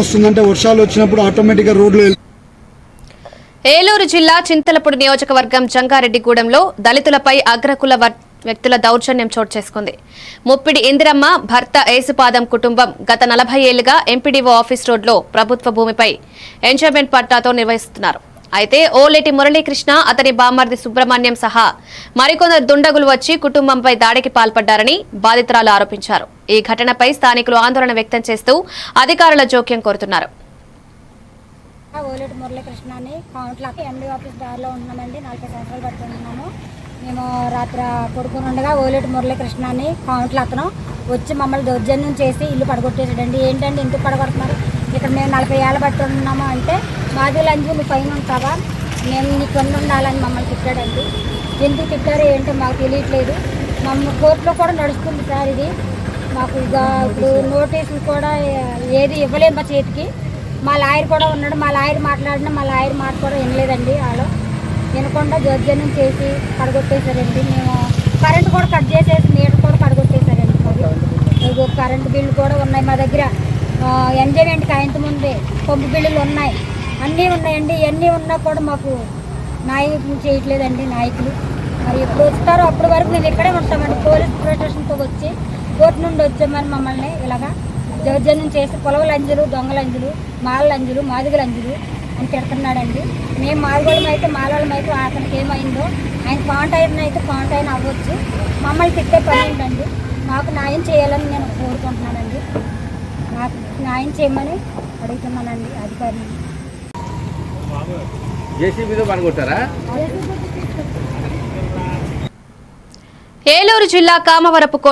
వస్తుందంటే వర్షాలు వచ్చినప్పుడు ఆటోమేటిక్గా రోడ్లు ఏలూరు జిల్లా చింతలపూడి నియోజకవర్గం జంగారెడ్డిగూడెంలో దళితులపై అగ్రకుల వ్యక్తుల దౌర్జన్యం చోటు చేసుకుంది. ముప్పిడి ఇందిరమ్మ భర్త ఏసుపాదం కుటుంబం గత నలభై ఏళ్ళుగా ఎంపీడీఓ ఆఫీస్ రోడ్లో ప్రభుత్వ భూమిపై ఎంజాయ్మెంట్ పట్టాతో నిర్వహిస్తున్నారు. అయితే ఓలేటి మురళీకృష్ణ అతని బామర్ది సుబ్రహ్మణ్యం సహా మరికొందరు దుండగులు వచ్చి కుటుంబంపై దాడికి పాల్పడ్డారని బాధితురాలు ఆరోపించారు. ఈ ఘటనపై స్థానికులు ఆందోళన వ్యక్తం చేస్తూ అధికారుల జోక్యం కోరుతున్నారు. ఓలేటి మురళీకృష్ణ అని కౌంట్లో ఎండి ఆఫీస్ దారిలో ఉంటున్నామండి నలభై సంవత్సరాలు పడుతున్నాము మేము రాత్రి పడుకుని ఉండగా ఓలేటి మురళీకృష్ణ అని అతను వచ్చి మమ్మల్ని దౌర్జన్యం చేసి ఇల్లు పడగొట్టేసాడండి ఏంటండి ఎందుకు పడగొడుతున్నారు? ఇక్కడ మేము నలభై ఏళ్ళ పట్టుకున్నాము అంటే మాది లంజు నువ్వు పైన ఉంటావా మేము నీ కింద ఉండాలని మమ్మల్ని తిట్టాడండి. ఎందుకు తిట్టారో ఏంటో మాకు తెలియట్లేదు. మమ్మల్ని కోర్టులో కూడా నడుస్తుంది సార్ ఇది. మాకు ఇక ఇప్పుడు నోటీసులు కూడా ఏది ఇవ్వలేము మా చేతికి. మా లాయర్ కూడా ఉన్నాడు. మా లాయర్ మాట్లాడినా మా లాయర్ మాట కూడా వినలేదండి వాళ్ళు. వినకుండా దౌర్జన్యం చేసి పడగొట్టేశారండి. మేము కరెంట్ కూడా కట్ చేసేసి నీళ్ళు కూడా పడగొట్టేశారండి మాకు కరెంటు బిల్లు కూడా ఉన్నాయి మా దగ్గర. ఎంజాయ్మెంట్కి ఆయనతో ముందే పంపు బిల్లులు ఉన్నాయి. అన్నీ ఉన్నాయండి. ఇవన్నీ ఉన్నా కూడా మాకు నాయకులు చేయట్లేదండి నాయకులు. మరి ఎప్పుడు వస్తారో అప్పటి వరకు మేము ఇక్కడే ఉంటామండి. పోలీస్ ప్రొటెక్షన్తో వచ్చి కోర్టు నుండి వచ్చామని మమ్మల్ని ఇలాగా దౌర్జన్యం చేసి పొలవలంజులు దొంగలంజులు మాలలంజులు మాదిగలంజులు అని తిడుతున్నాడండి. మేము మాదిగోళం అయితే మాలవాళ్ళం అయితే అతనికి ఏమైందో ఆయన కాంటాయిన్ అయితే కాంటాయిన్ అవ్వచ్చు. మమ్మల్ని తిట్టే పని ఏంటండి? మాకు న్యాయం చేయాలని నేను కోరుకుంటున్నానండి. నాకు న్యాయం చేయమని అడుగుతున్నానండి అధికారిని జేసీబీతో పడగొట్టారా ఏలూరు జిల్లా కామవరపు కోట